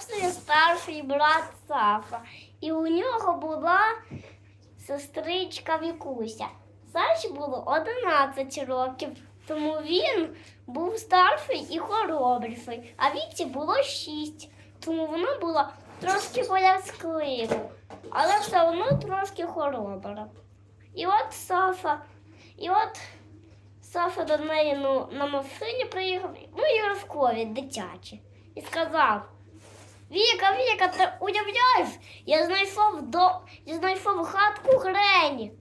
жив старший брат Сафа, і у нього була сестричка Вікуся. Саші було 11 років, тому він був старший і хоробріший, а Віці було 6, тому вона була трошки боязклива, але все одно трошки хоробра. І от Сафа, і от Сафа до неї ну, на машині приїхав, ну іграшкові дитячі, і сказав: Віка, Віка, ти уявляєш, я знайшов до я знайшов хатку Грені.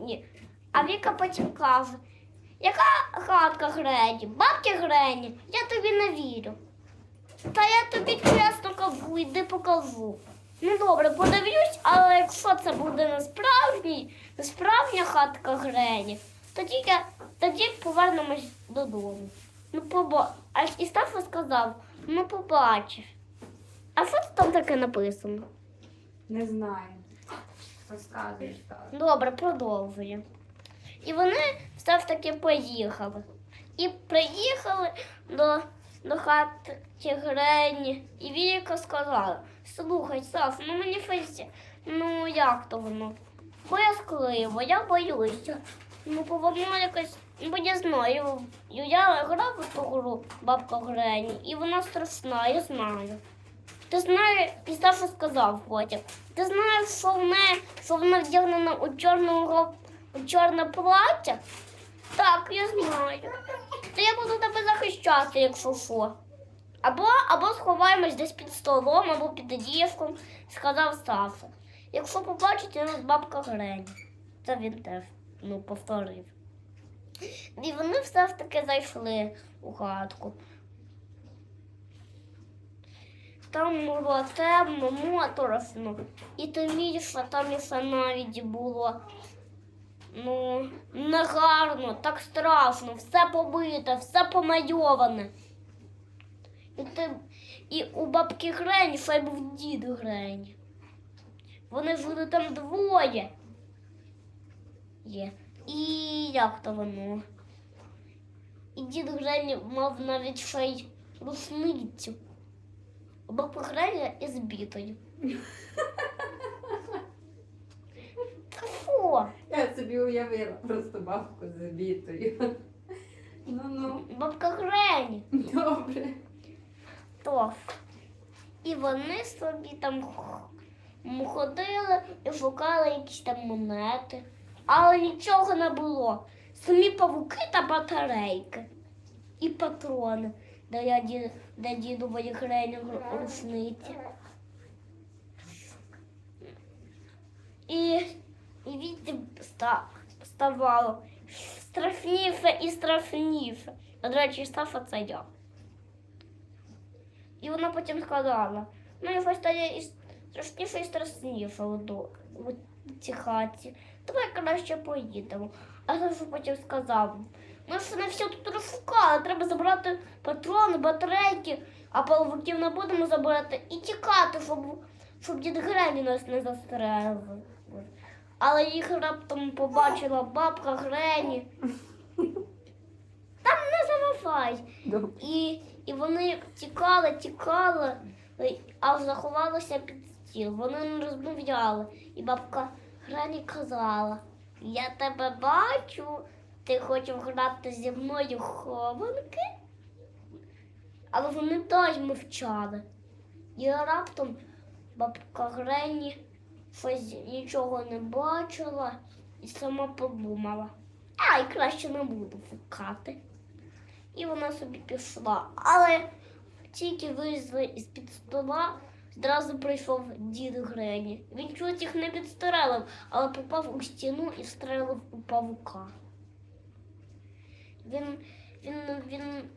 Ні. А Віка потім каже, яка хатка Грені? Бабки Грені, я тобі не вірю. Та я тобі чесно кажу, йди покажу. Ну добре, подивлюсь, але якщо це буде не справжній, не справжня хатка Грені, тоді я тоді повернемось додому. Ну, поба... А і Стафа сказав, ну побачиш. Там таке написано? Не знаю. Розказуєш так. Добре, продовжує. І вони все ж таки поїхали. І приїхали до, до хати Грені. І Віка сказала: слухай, Саш, ну мені щось, ну як то воно? Боязкливо, я боюся. Ну, бо воно якось, бо я знаю. Я грав у ту гру бабка Грені, і вона страшна, я знаю. Ти знаєш, і Саша сказав потім. Ти знаєш, що в неї, що вона вдягнена у чорного у чорне плаття? Так, я знаю. То я буду тебе захищати, якщо що. Або, або сховаємось десь під столом, або під одіжком, сказав Саша. Якщо побачите, нас бабка Грені. Це він теж ну, повторив. І вони все ж таки зайшли у хатку. Там було темно, моторошно. І темніше, там і навіть було. Ну, негарно, так страшно, все побите, все помайоване. І, ти, і у бабки Грені ще був дід Грені. Вони жили там двоє. Є. І як то воно? І дід Грені мав навіть ще й рушницю. Бабка Грені із бітою. Та? Я собі уявила просто бабку з обітою. Ну ну, Бабка Грені. добре. То. І вони собі там ходили і шукали якісь там монети. Але нічого не було. Самі павуки та батарейки. І патрони, де я ді, де дідової Грені в рушниці. І, і відти ставало страшніше і страшніше. А, До речі, Стафа це я. І вона потім сказала, ну щось стає і страшніше і страшніше у цій хаті. Давай краще поїдемо. А Саша потім сказав, ми ж не все тут розшукали, треба забрати патрони, батарейки, а павуків не будемо забирати і тікати, щоб, щоб дід Грені нас не застрелив. Але їх раптом побачила бабка Грені. Там не заважай. І, і вони тікали, тікали, а заховалися під стіл. Вони не розмовляли. І бабка Грані казала: Я тебе бачу, ти хочеш грати зі мною хованки. Але вони теж мовчали. І раптом бабка Грені щось нічого не бачила і сама подумала. Ай, краще не буду фукати. І вона собі пішла. Але тільки вийшли із-під стола, зразу прийшов дід Грені. Він чуть їх не підстрелив, але попав у стіну і встрелив у павука. Він, він, він